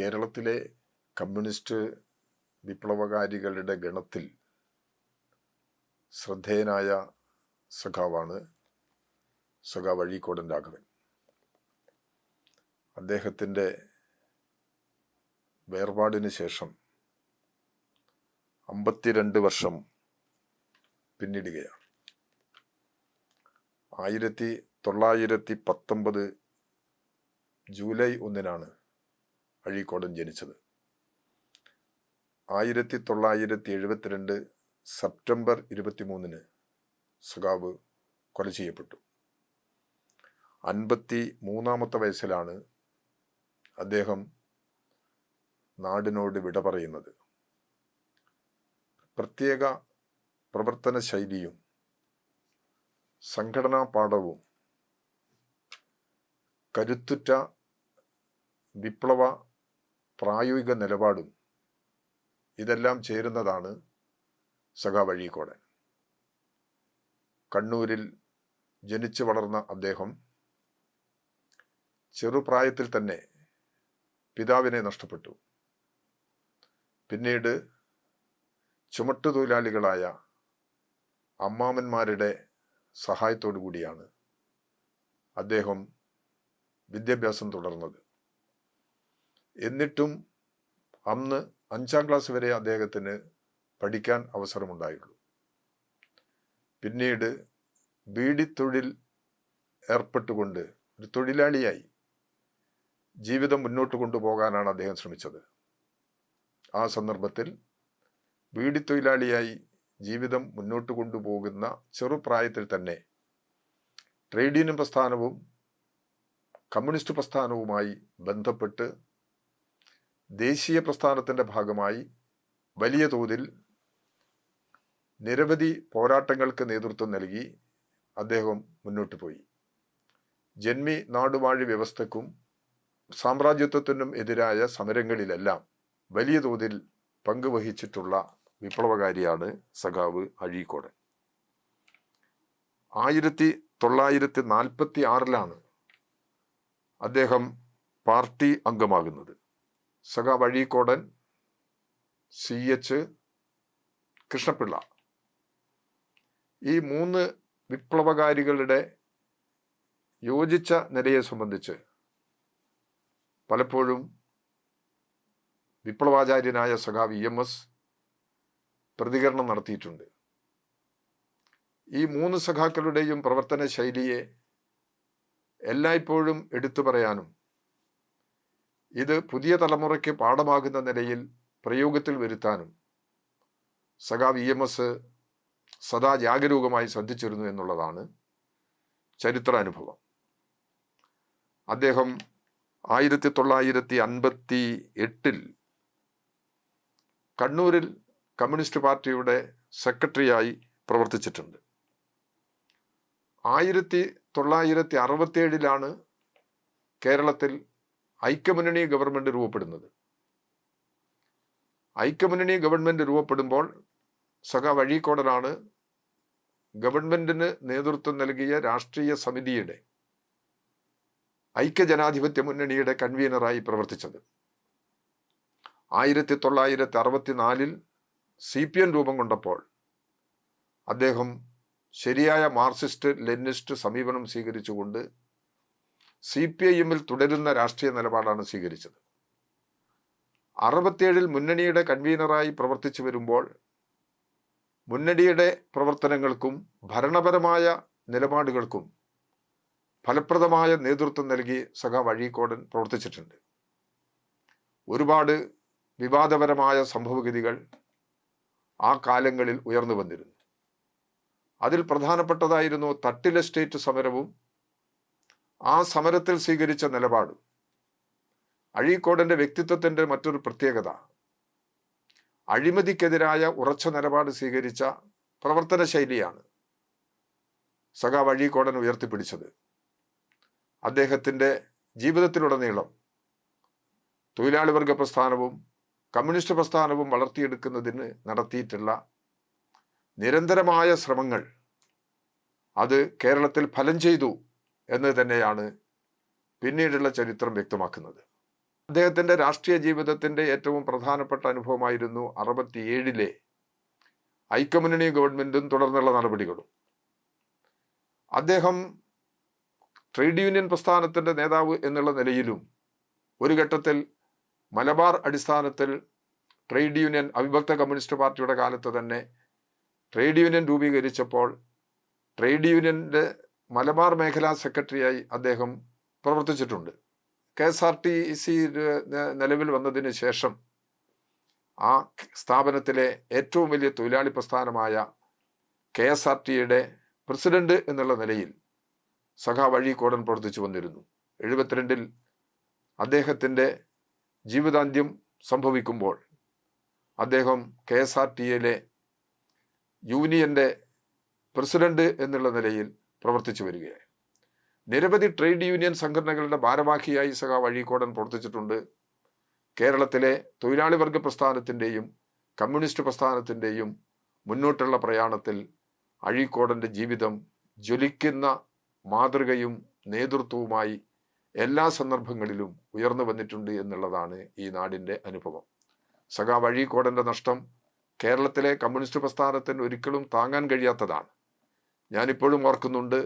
കേരളത്തിലെ കമ്മ്യൂണിസ്റ്റ് വിപ്ലവകാരികളുടെ ഗണത്തിൽ ശ്രദ്ധേയനായ സഖാവാണ് സഖാവ് അഴീക്കോടൻ രാഘവൻ. അദ്ദേഹത്തിന്റെ വേർപാടിന് ശേഷം അമ്പത്തിരണ്ട് വർഷം പിന്നിടുകയാണ്. ആയിരത്തി തൊള്ളായിരത്തി പത്തൊമ്പത് ജൂലൈ ഒന്നിനാണ് അഴീക്കോടൻ ജനിച്ചത്. ആയിരത്തി തൊള്ളായിരത്തി എഴുപത്തിരണ്ട് സെപ്റ്റംബർ ഇരുപത്തിമൂന്നിന് സഖാവ് കൊല ചെയ്യപ്പെട്ടു. അൻപത്തി മൂന്നാമത്തെ വയസ്സിലാണ് അദ്ദേഹം നാടിനോട് വിട പറയുന്നത്. പ്രത്യേക പ്രവർത്തന ശൈലിയും സംഘടനാ പാഠവും കരുത്തുറ്റ വിപ്ലവ പ്രായോഗിക നിലപാടും ഇതെല്ലാം ചേരുന്നതാണ് സഖാ വഴിക്കോടൻ കണ്ണൂരിൽ ജനിച്ചു വളർന്ന അദ്ദേഹം ചെറുപ്രായത്തിൽ തന്നെ പിതാവിനെ നഷ്ടപ്പെട്ടു. പിന്നീട് ചുമട്ടുതൊഴിലാളികളായ അമ്മാമന്മാരുടെ സഹായത്തോടു കൂടിയാണ് അദ്ദേഹം വിദ്യാഭ്യാസം തുടർന്നത്. എന്നിട്ടും അന്ന് അഞ്ചാം ക്ലാസ് വരെ അദ്ദേഹത്തിന് പഠിക്കാൻ അവസരമുണ്ടായുള്ളൂ പിന്നീട് ബീഡിത്തൊഴിൽ ഏർപ്പെട്ടുകൊണ്ട് ഒരു തൊഴിലാളിയായി ജീവിതം മുന്നോട്ട് കൊണ്ടുപോകാനാണ് അദ്ദേഹം ശ്രമിച്ചത്. ആ സന്ദർഭത്തിൽ ബീഡിത്തൊഴിലാളിയായി ജീവിതം മുന്നോട്ട് കൊണ്ടുപോകുന്ന ചെറുപ്രായത്തിൽ തന്നെ ട്രേഡ് യൂണിയൻ പ്രസ്ഥാനവും കമ്മ്യൂണിസ്റ്റ് പ്രസ്ഥാനവുമായി ബന്ധപ്പെട്ട് ദേശീയ പ്രസ്ഥാനത്തിന്റെ ഭാഗമായി വലിയ തോതിൽ നിരവധി പോരാട്ടങ്ങൾക്ക് നേതൃത്വം നൽകി അദ്ദേഹം മുന്നോട്ട് പോയി. ജന്മി നാടുവാഴി വ്യവസ്ഥക്കും സാമ്രാജ്യത്വത്തിനും എതിരായ സമരങ്ങളിലെല്ലാം വലിയ തോതിൽ പങ്കുവഹിച്ചിട്ടുള്ള വിപ്ലവകാരിയാണ് സഖാവ് അഴീക്കോടൻ. ആയിരത്തി തൊള്ളായിരത്തി നാൽപ്പത്തി ആറിലാണ് അദ്ദേഹം പാർട്ടി അംഗമാകുന്നത്. സഖാവ് വഴീക്കോടൻ സി എച്ച് കൃഷ്ണപിള്ള. ഈ മൂന്ന് വിപ്ലവകാരികളുടെ യോജിച്ച നിലയെ സംബന്ധിച്ച് പലപ്പോഴും വിപ്ലവാചാര്യനായ സഖാവ് ഇ എം എസ് പ്രതികരണം നടത്തിയിട്ടുണ്ട്. ഈ മൂന്ന് സഖാക്കളുടെയും പ്രവർത്തന ശൈലിയെ എല്ലായ്പ്പോഴും എടുത്തു പറയാനും ഇത് പുതിയ തലമുറയ്ക്ക് പാഠമാകുന്ന നിലയിൽ പ്രയോഗത്തിൽ വരുത്താനും സഖാവ് ഇ എം എസ് സദാ ജാഗരൂകമായി ശ്രദ്ധിച്ചിരുന്നു എന്നുള്ളതാണ് ചരിത്രാനുഭവം. അദ്ദേഹം ആയിരത്തി തൊള്ളായിരത്തി അൻപത്തി എട്ടിൽ കണ്ണൂരിൽ കമ്മ്യൂണിസ്റ്റ് പാർട്ടിയുടെ സെക്രട്ടറിയായി പ്രവർത്തിച്ചിട്ടുണ്ട്. ആയിരത്തി തൊള്ളായിരത്തി അറുപത്തിയേഴിലാണ് കേരളത്തിൽ ഐക്യമുന്നണി ഗവൺമെന്റ് രൂപപ്പെടുന്നത്. ഐക്യമുന്നണി ഗവൺമെന്റ് രൂപപ്പെടുമ്പോൾ സഖ വഴിക്കോടനാണ് ഗവൺമെന്റിന് നേതൃത്വം നൽകിയ രാഷ്ട്രീയ സമിതിയുടെ ഐക്യജനാധിപത്യ മുന്നണിയുടെ കൺവീനറായി പ്രവർത്തിച്ചത്. ആയിരത്തി തൊള്ളായിരത്തി അറുപത്തിനാലിൽ സി പി എം രൂപം കൊണ്ടപ്പോൾ അദ്ദേഹം ശരിയായ മാർക്സിസ്റ്റ് ലെനിസ്റ്റ് സമീപനം സ്വീകരിച്ചുകൊണ്ട് സി പി ഐ എമ്മിൽ തുടരുന്ന രാഷ്ട്രീയ നിലപാടാണ് സ്വീകരിച്ചത്. അറുപത്തിയേഴിൽ മുന്നണിയുടെ കൺവീനറായി പ്രവർത്തിച്ചു വരുമ്പോൾ മുന്നണിയുടെ പ്രവർത്തനങ്ങൾക്കും ഭരണപരമായ നിലപാടുകൾക്കും ഫലപ്രദമായ നേതൃത്വം നൽകി സഖ വഴിക്കോടൻ പ്രവർത്തിച്ചിട്ടുണ്ട്. ഒരുപാട് വിവാദപരമായ സംഭവഗതികൾ ആ കാലങ്ങളിൽ ഉയർന്നു വന്നിരുന്നു. അതിൽ പ്രധാനപ്പെട്ടതായിരുന്നു തട്ടിൽ സ്റ്റേറ്റ് സമരവും ആ സമരത്തിൽ സ്വീകരിച്ച നിലപാട് അഴീക്കോടന്റെ വ്യക്തിത്വത്തിന്റെ മറ്റൊരു പ്രത്യേകത. അഴിമതിക്കെതിരായ ഉറച്ച നിലപാട് സ്വീകരിച്ച പ്രവർത്തന ശൈലിയാണ് സഖാവ് അഴീക്കോടൻ ഉയർത്തിപ്പിടിച്ചത്. അദ്ദേഹത്തിന്റെ ജീവിതത്തിലുടനീളം തൊഴിലാളി വർഗ പ്രസ്ഥാനവും കമ്മ്യൂണിസ്റ്റ് പ്രസ്ഥാനവും വളർത്തിയെടുക്കുന്നതിന് നടത്തിയിട്ടുള്ള നിരന്തരമായ ശ്രമങ്ങൾ അത് കേരളത്തിൽ ഫലം ചെയ്തു. എന്ന് തന്നെയാണ് പിന്നീടുള്ള ചരിത്രം വ്യക്തമാക്കുന്നത്. അദ്ദേഹത്തിന്റെ രാഷ്ട്രീയ ജീവിതത്തിന്റെ ഏറ്റവും പ്രധാനപ്പെട്ട അനുഭവമായിരുന്നു അറുപത്തിയേഴിലെ ഐക്യമുന്നണി ഗവൺമെന്റും തുടർന്നുള്ള നടപടികളും. അദ്ദേഹം ട്രേഡ് യൂണിയൻ പ്രസ്ഥാനത്തിന്റെ നേതാവ് എന്നുള്ള നിലയിലും ഒരു ഘട്ടത്തിൽ മലബാർ അടിസ്ഥാനത്തിൽ ട്രേഡ് യൂണിയൻ അവിഭക്ത കമ്മ്യൂണിസ്റ്റ് പാർട്ടിയുടെ കാലത്ത് തന്നെ ട്രേഡ് യൂണിയൻ രൂപീകരിച്ചപ്പോൾ ട്രേഡ് യൂണിയന്റെ മലബാർ മേഖലാ സെക്രട്ടറിയായി അദ്ദേഹം പ്രവർത്തിച്ചിട്ടുണ്ട്. K S R T C നിലവിൽ വന്നതിന് ശേഷം ആ സ്ഥാപനത്തിലെ ഏറ്റവും വലിയ തൊഴിലാളി പ്രസ്ഥാനമായ കെ എസ് ആർ ടിയുടെ പ്രസിഡന്റ് എന്നുള്ള നിലയിൽ സഖാ വഴിക്കോടൻ പ്രവർത്തിച്ചു വന്നിരുന്നു. എഴുപത്തിരണ്ടിൽ അദ്ദേഹത്തിന്റെ ജീവിതാന്ത്യം സംഭവിക്കുമ്പോൾ അദ്ദേഹം കെ എസ് ആർ ടിയിലെ യൂണിയന്റെ പ്രസിഡന്റ് എന്നുള്ള നിലയിൽ പ്രവർത്തിച്ചു വരികയായി. നിരവധി ട്രേഡ് യൂണിയൻ സംഘടനകളുടെ ഭാരവാഹിയായി സഹ വഴിക്കോടൻ പ്രവർത്തിച്ചിട്ടുണ്ട്. കേരളത്തിലെ തൊഴിലാളി വർഗ പ്രസ്ഥാനത്തിന്റെയും കമ്മ്യൂണിസ്റ്റ് പ്രസ്ഥാനത്തിന്റെയും മുന്നോട്ടുള്ള പ്രയാണത്തിൽ അഴീക്കോടന്റെ ജീവിതം ജ്വലിക്കുന്ന മാതൃകയും നേതൃത്വവുമായി എല്ലാ സന്ദർഭങ്ങളിലും ഉയർന്നു വന്നിട്ടുണ്ട് എന്നുള്ളതാണ് ഈ നാടിന്റെ അനുഭവം. സഖാ അഴീക്കോടന്റെ നഷ്ടം കേരളത്തിലെ കമ്മ്യൂണിസ്റ്റ് പ്രസ്ഥാനത്തിന് ഒരിക്കലും താങ്ങാൻ കഴിയാത്തതാണ്. ഞാനിപ്പോഴും ഓർക്കുന്നുണ്ട്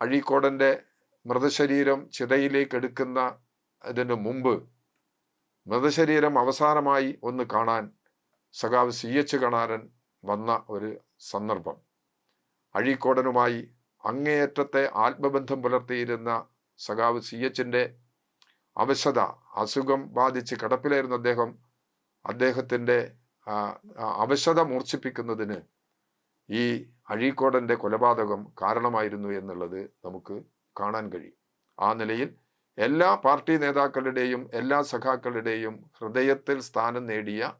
അഴീക്കോടന്റെ മൃതശരീരം ചിതയിലേക്ക് എടുക്കുന്ന അതിന് മുമ്പ് മൃതശരീരം അവസാനമായി ഒന്ന് കാണാൻ സഖാവ് സി എച്ച് കണാരൻ വന്ന ഒരു സന്ദർഭം. അഴീക്കോടനുമായി അങ്ങേയറ്റത്തെ ആത്മബന്ധം പുലർത്തിയിരുന്ന സഖാവ് സി എച്ചിന്റെ അവശത അസുഖം ബാധിച്ച് കിടപ്പിലായിരുന്ന അദ്ദേഹം അദ്ദേഹത്തിന്റെ അവശത മൂർച്ഛിപ്പിക്കുന്നതിന് ഈ അഴീക്കോടന്റെ കൊലപാതകം കാരണമായിരുന്നു എന്നുള്ളത് നമുക്ക് കാണാൻ കഴിയും. ആ നിലയിൽ എല്ലാ പാർട്ടി നേതാക്കളുടെയും എല്ലാ സഖാക്കളുടെയും ഹൃദയത്തിൽ സ്ഥാനം നേടിയ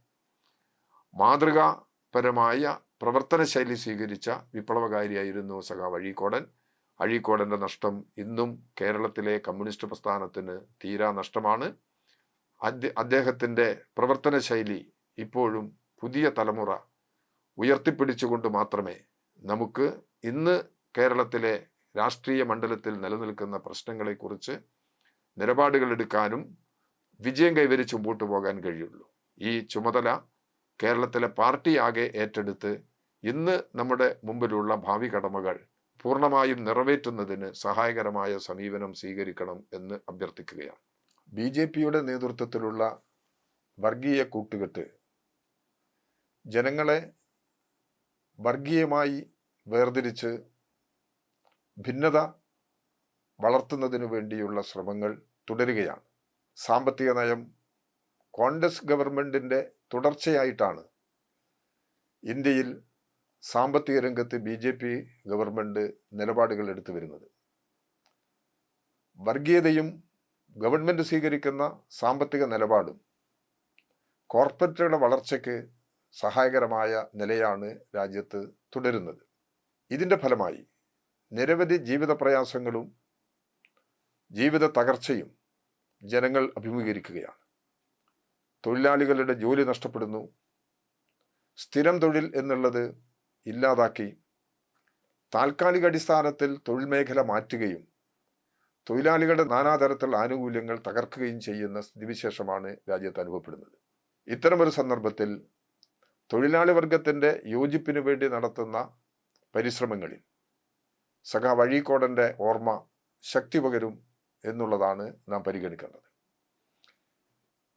മാതൃകാപരമായ പ്രവർത്തന ശൈലി സ്വീകരിച്ച വിപ്ലവകാരിയായിരുന്നു സഖാവ് അഴീക്കോടൻ. അഴീക്കോടന്റെ നഷ്ടം ഇന്നും കേരളത്തിലെ കമ്മ്യൂണിസ്റ്റ് പ്രസ്ഥാനത്തിന് തീരാ നഷ്ടമാണ്. അദ്ദേഹത്തിന്റെ പ്രവർത്തന ശൈലി ഇപ്പോഴും പുതിയ തലമുറ ഉയർത്തിപ്പിടിച്ചുകൊണ്ട് മാത്രമേ നമുക്ക് ഇന്ന് കേരളത്തിലെ രാഷ്ട്രീയ മണ്ഡലത്തിൽ നിലനിൽക്കുന്ന പ്രശ്നങ്ങളെക്കുറിച്ച് നിലപാടുകൾ എടുക്കാനും വിജയം കൈവരിച്ച് മുമ്പോട്ട് പോകാൻ കഴിയുള്ളൂ. ഈ ചുമതല കേരളത്തിലെ പാർട്ടി ആകെ ഏറ്റെടുത്ത് ഇന്ന് നമ്മുടെ മുമ്പിലുള്ള ഭാവി കടമകൾ പൂർണമായും നിറവേറ്റുന്നതിന് സഹായകരമായ സമീപനം സ്വീകരിക്കണം എന്ന് അഭ്യർത്ഥിക്കുകയാണ്. ബി ജെ പിയുടെ നേതൃത്വത്തിലുള്ള വർഗീയ കൂട്ടുകെട്ട് ജനങ്ങളെ വർഗീയമായി വേർതിരിച്ച് ഭിന്നത വളർത്തുന്നതിനു വേണ്ടിയുള്ള ശ്രമങ്ങൾ തുടരുകയാണ്. സാമ്പത്തിക നയം കോൺഗ്രസ് ഗവൺമെന്റിന്റെ തുടർച്ചയായിട്ടാണ്. ഇന്ത്യയിൽ സാമ്പത്തിക രംഗത്ത് ബി ജെ പി ഗവൺമെന്റ് നിലപാടുകൾ എടുത്തു വരുന്നത്. വർഗീയതയും ഗവൺമെന്റ് സ്വീകരിക്കുന്ന സാമ്പത്തിക നിലപാടും കോർപ്പറേറ്റുകളുടെ വളർച്ചയ്ക്ക് സഹായകരമായ നിലയാണ് രാജ്യത്ത് തുടരുന്നത്. ഇതിന്റെ ഫലമായി നിരവധി ജീവിത പ്രയാസങ്ങളും ജീവിത തകർച്ചയും ജനങ്ങൾ അഭിമുഖീകരിക്കുകയാണ്. തൊഴിലാളികളുടെ ജോലി നഷ്ടപ്പെടുന്നു. സ്ഥിരം തൊഴിൽ എന്നുള്ളത് ഇല്ലാതാക്കി താൽക്കാലിക അടിസ്ഥാനത്തിൽ തൊഴിൽ മേഖല മാറ്റുകയും തൊഴിലാളികളുടെ നാനാതരത്തിലുള്ള ആനുകൂല്യങ്ങൾ തകർക്കുകയും ചെയ്യുന്ന സ്ഥിതിവിശേഷമാണ് രാജ്യത്ത് അനുഭവപ്പെടുന്നത്. ഇത്തരമൊരു സന്ദർഭത്തിൽ തൊഴിലാളി വർഗത്തിന്റെ യോജിപ്പിനു വേണ്ടി നടത്തുന്ന പരിശ്രമങ്ങളിൽ സഖാ വഴിക്കോടന്റെ ഓർമ്മ ശക്തി പകരും എന്നുള്ളതാണ് നാം പരിഗണിക്കേണ്ടത്.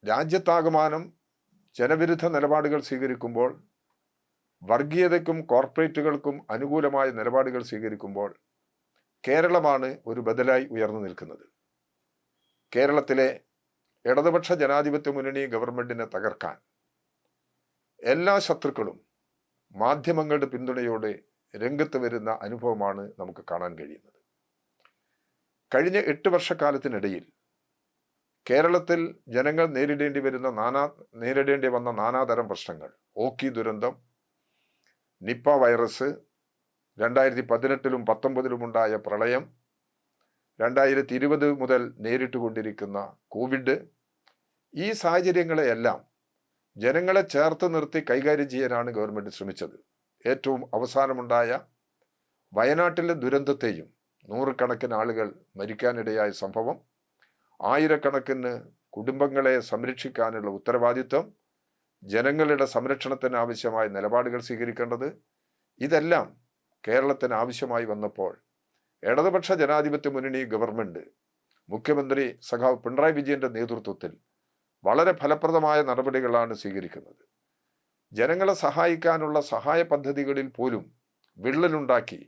രാജ്യത്താകമാനം ജനവിരുദ്ധ നിലപാടുകൾ സ്വീകരിക്കുമ്പോൾ വർഗീയതയ്ക്കും കോർപ്പറേറ്റുകൾക്കും അനുകൂലമായ നിലപാടുകൾ സ്വീകരിക്കുമ്പോൾ കേരളമാണ് ഒരു ബദലായി ഉയർന്നു നിൽക്കുന്നത്. കേരളത്തിലെ ഇടതുപക്ഷ ജനാധിപത്യ മുന്നണി ഗവൺമെന്റിനെ തകർക്കാൻ എല്ലാ ശത്രുക്കളും മാധ്യമങ്ങളുടെ പിന്തുണയോടെ രംഗത്ത് വരുന്ന അനുഭവമാണ് നമുക്ക് കാണാൻ കഴിയുന്നത്. കഴിഞ്ഞ എട്ട് വർഷക്കാലത്തിനിടയിൽ കേരളത്തിൽ ജനങ്ങൾ നേരിടേണ്ടി വരുന്ന നാനാ നേരിടേണ്ടി വന്ന നാനാതരം പ്രശ്നങ്ങൾ. ഓക്കി ദുരന്തം നിപ്പ വൈറസ് രണ്ടായിരത്തി പതിനെട്ടിലും പത്തൊമ്പതിലും ഉണ്ടായ പ്രളയം രണ്ടായിരത്തി ഇരുപത് മുതൽ നേരിട്ടുകൊണ്ടിരിക്കുന്ന കോവിഡ്. ഈ സാഹചര്യങ്ങളെയെല്ലാം ജനങ്ങളെ ചേർത്ത് നിർത്തി കൈകാര്യം ചെയ്യാനാണ് ഗവൺമെന്റ് ശ്രമിച്ചത്. ഏറ്റവും അവസാനമുണ്ടായ വയനാട്ടിലെ ദുരന്തത്തെയും നൂറുകണക്കിന് ആളുകൾ മരിക്കാനിടയായ സംഭവം ആയിരക്കണക്കിന് കുടുംബങ്ങളെ സംരക്ഷിക്കാനുള്ള ഉത്തരവാദിത്വം ജനങ്ങളുടെ സംരക്ഷണത്തിന് ആവശ്യമായ നിലപാടുകൾ സ്വീകരിക്കേണ്ടത് ഇതെല്ലാം കേരളത്തിന് ആവശ്യമായി വന്നപ്പോൾ ഇടതുപക്ഷ ജനാധിപത്യ മുന്നണി ഗവൺമെന്റ് മുഖ്യമന്ത്രി സഖാവ് പിണറായി വിജയന്റെ നേതൃത്വത്തിൽ വളരെ ഫലപ്രദമായ നടപടികളാണ് സ്വീകരിക്കുന്നത്. ജനങ്ങളെ സഹായിക്കാനുള്ള സഹായ പദ്ധതികളിൽ പോലും വിള്ളലുണ്ടാക്കി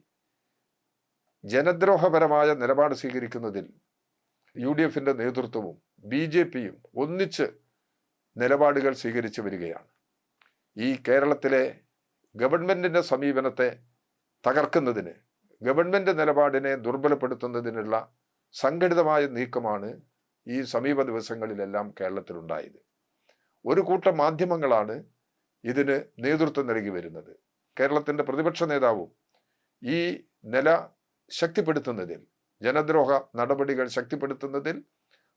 ജനദ്രോഹപരമായ നിലപാട് സ്വീകരിക്കുന്നതിൽ യു ഡി എഫിന്റെ നേതൃത്വവും ബി ജെ പിയും ഒന്നിച്ച് നിലപാടുകൾ സ്വീകരിച്ചു വരികയാണ്. ഈ കേരളത്തിലെ ഗവൺമെന്റിന്റെ സമീപനത്തെ തകർക്കുന്നതിന് ഗവൺമെന്റ് നിലപാടിനെ ദുർബലപ്പെടുത്തുന്നതിനുള്ള സംഘടിതമായ നീക്കമാണ് ഈ സമീപ ദിവസങ്ങളിലെല്ലാം കേരളത്തിലുണ്ടായത്. ഒരു കൂട്ടം മാധ്യമങ്ങളാണ് ഇതിന് നേതൃത്വം നൽകി വരുന്നത്. കേരളത്തിന്റെ പ്രതിപക്ഷ നേതാവും ഈ നില ശക്തിപ്പെടുത്തുന്നതിൽ ജനദ്രോഹ നടപടികൾ ശക്തിപ്പെടുത്തുന്നതിൽ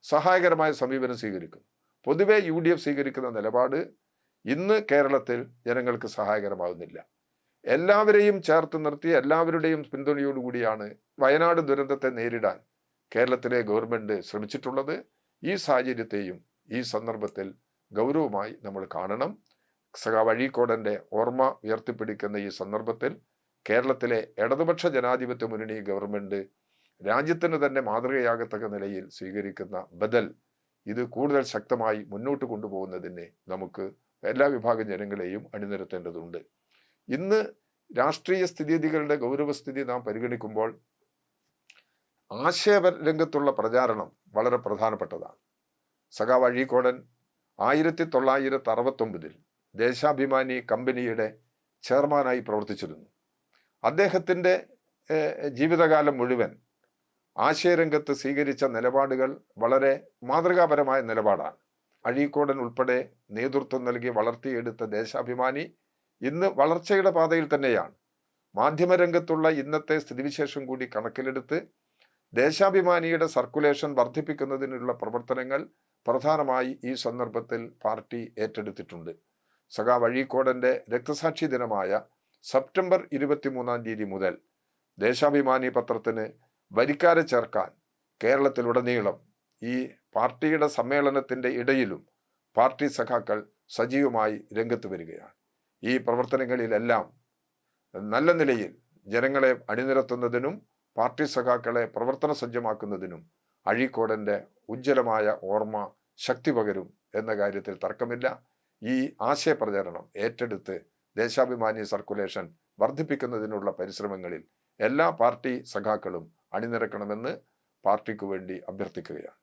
സഹായകരമായ സമീപനം സ്വീകരിക്കും പൊതുവെ യു ഡി എഫ് സ്വീകരിക്കുന്ന നിലപാട് ഇന്ന് കേരളത്തിൽ ജനങ്ങൾക്ക് സഹായകരമാകുന്നില്ല എല്ലാവരെയും ചേർത്ത് നിർത്തി എല്ലാവരുടെയും പിന്തുണയോടുകൂടിയാണ് വയനാട് ദുരന്തത്തെ നേരിടാൻ കേരളത്തിലെ ഗവൺമെന്റ് ശ്രമിച്ചിട്ടുള്ളത് ഈ സാഹചര്യത്തെയും ഈ സന്ദർഭത്തിൽ ഗൗരവമായി നമ്മൾ കാണണം. സഖാ വഴീക്കോടന്റെ ഓർമ്മ ഉയർത്തിപ്പിടിക്കുന്ന ഈ സന്ദർഭത്തിൽ കേരളത്തിലെ ഇടതുപക്ഷ ജനാധിപത്യ മുന്നണി ഗവൺമെന്റ് രാജ്യത്തിന് തന്നെ മാതൃകയാകത്തക്ക നിലയിൽ സ്വീകരിക്കുന്ന ബദൽ ഇത് കൂടുതൽ ശക്തമായി മുന്നോട്ട് കൊണ്ടുപോകുന്നതിന് നമുക്ക് എല്ലാ വിഭാഗം ജനങ്ങളെയും അണിനിരത്തേണ്ടതുണ്ട്. ഇന്ന് രാഷ്ട്രീയ സ്ഥിതിഗതികളുടെ ഗൗരവസ്ഥിതി നാം പരിഗണിക്കുമ്പോൾ ആശയ രംഗത്തുള്ള പ്രചാരണം വളരെ പ്രധാനപ്പെട്ടതാണ്. സഖാവ് അഴീക്കോടൻ ആയിരത്തി തൊള്ളായിരത്തി അറുപത്തൊമ്പതിൽ ദേശാഭിമാനി കമ്പനിയുടെ ചെയർമാനായി പ്രവർത്തിച്ചിരുന്നു. അദ്ദേഹത്തിന്റെ ജീവിതകാലം മുഴുവൻ ആശയരംഗത്ത് സ്വീകരിച്ച നിലപാടുകൾ വളരെ മാതൃകാപരമായ നിലപാടാണ്. അഴീക്കോടൻ ഉൾപ്പെടെ നേതൃത്വം നൽകി വളർത്തിയെടുത്ത ദേശാഭിമാനി ഇന്ന് വളർച്ചയുടെ പാതയിൽ തന്നെയാണ്. മാധ്യമരംഗത്തുള്ള ഇന്നത്തെ സ്ഥിതിവിശേഷം കൂടി കണക്കിലെടുത്ത് ദേശാഭിമാനിയുടെ സർക്കുലേഷൻ വർദ്ധിപ്പിക്കുന്നതിനുള്ള പ്രവർത്തനങ്ങൾ പ്രധാനമായി ഈ സന്ദർഭത്തിൽ പാർട്ടി ഏറ്റെടുത്തിട്ടുണ്ട്. സഖാ വഴീക്കോടന്റെ രക്തസാക്ഷി ദിനമായ സെപ്റ്റംബർ ഇരുപത്തിമൂന്നാം തീയതി മുതൽ ദേശാഭിമാനി പത്രത്തിന് വരിക്കാരെ ചേർക്കാൻ കേരളത്തിലുടനീളം ഈ പാർട്ടിയുടെ സമ്മേളനത്തിന്റെ ഇടയിലും പാർട്ടി സഖാക്കൾ സജീവമായി രംഗത്ത് വരികയാണ്. ഈ പ്രവർത്തനങ്ങളിലെല്ലാം നല്ല നിലയിൽ ജനങ്ങളെ അണിനിരത്തുന്നതിനും പാർട്ടി സഖാക്കളെ പ്രവർത്തന സജ്ജമാക്കുന്നതിനും അഴീക്കോടന്റെ ഉജ്ജ്വലമായ ഓർമ്മ ശക്തി പകരും എന്ന കാര്യത്തിൽ തർക്കമില്ല. ഈ ആശയപ്രചരണം ഏറ്റെടുത്ത് ദേശാഭിമാനി സർക്കുലേഷൻ വർദ്ധിപ്പിക്കുന്നതിനുള്ള പരിശ്രമങ്ങളിൽ എല്ലാ പാർട്ടി സഖാക്കളും അണിനിരക്കണമെന്ന് പാർട്ടിക്ക് വേണ്ടി അഭ്യർത്ഥിക്കുകയാണ്.